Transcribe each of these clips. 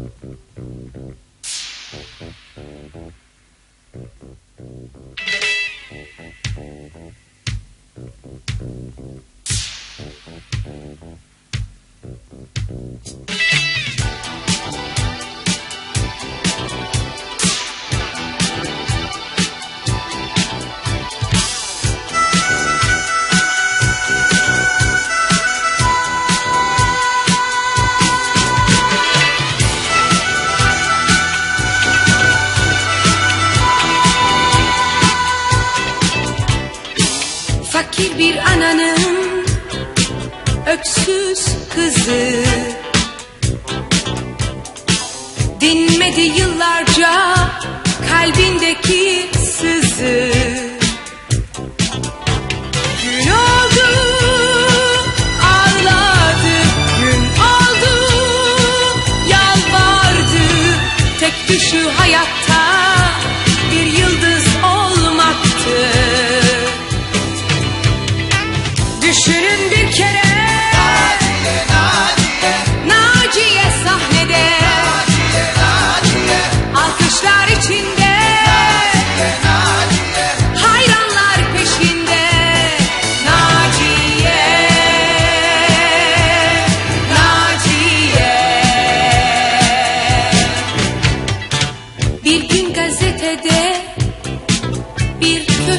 Mm-hmm. Fakir bir ananın öksüz kızı. Dinmedi yıllarca kalbindeki sızı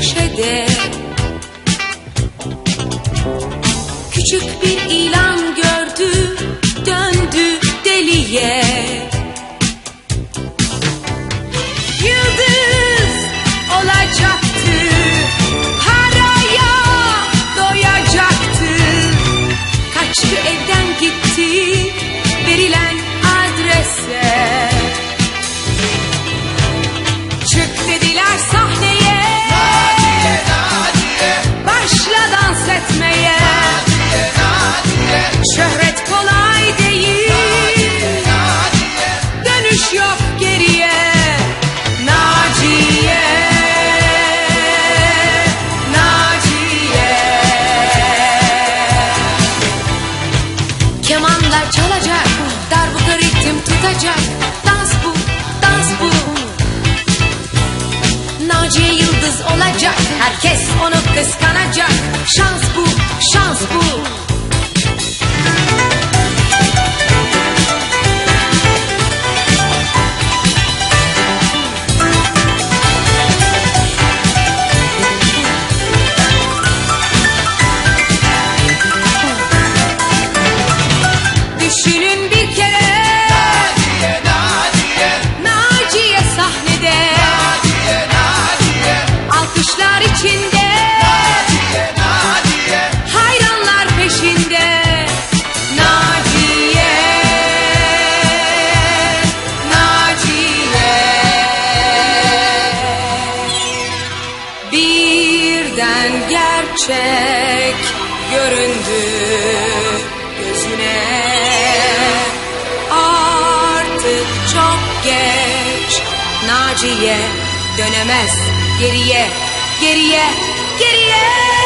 köşede. Küçük bir ilan tutacak Dans bu, dans bu. Naciye yıldız olacak Herkes onu kıskanacak. Şans bu, şans bu gerçek göründü gözüne. Artık çok geç Naciye dönemez geriye geriye geriye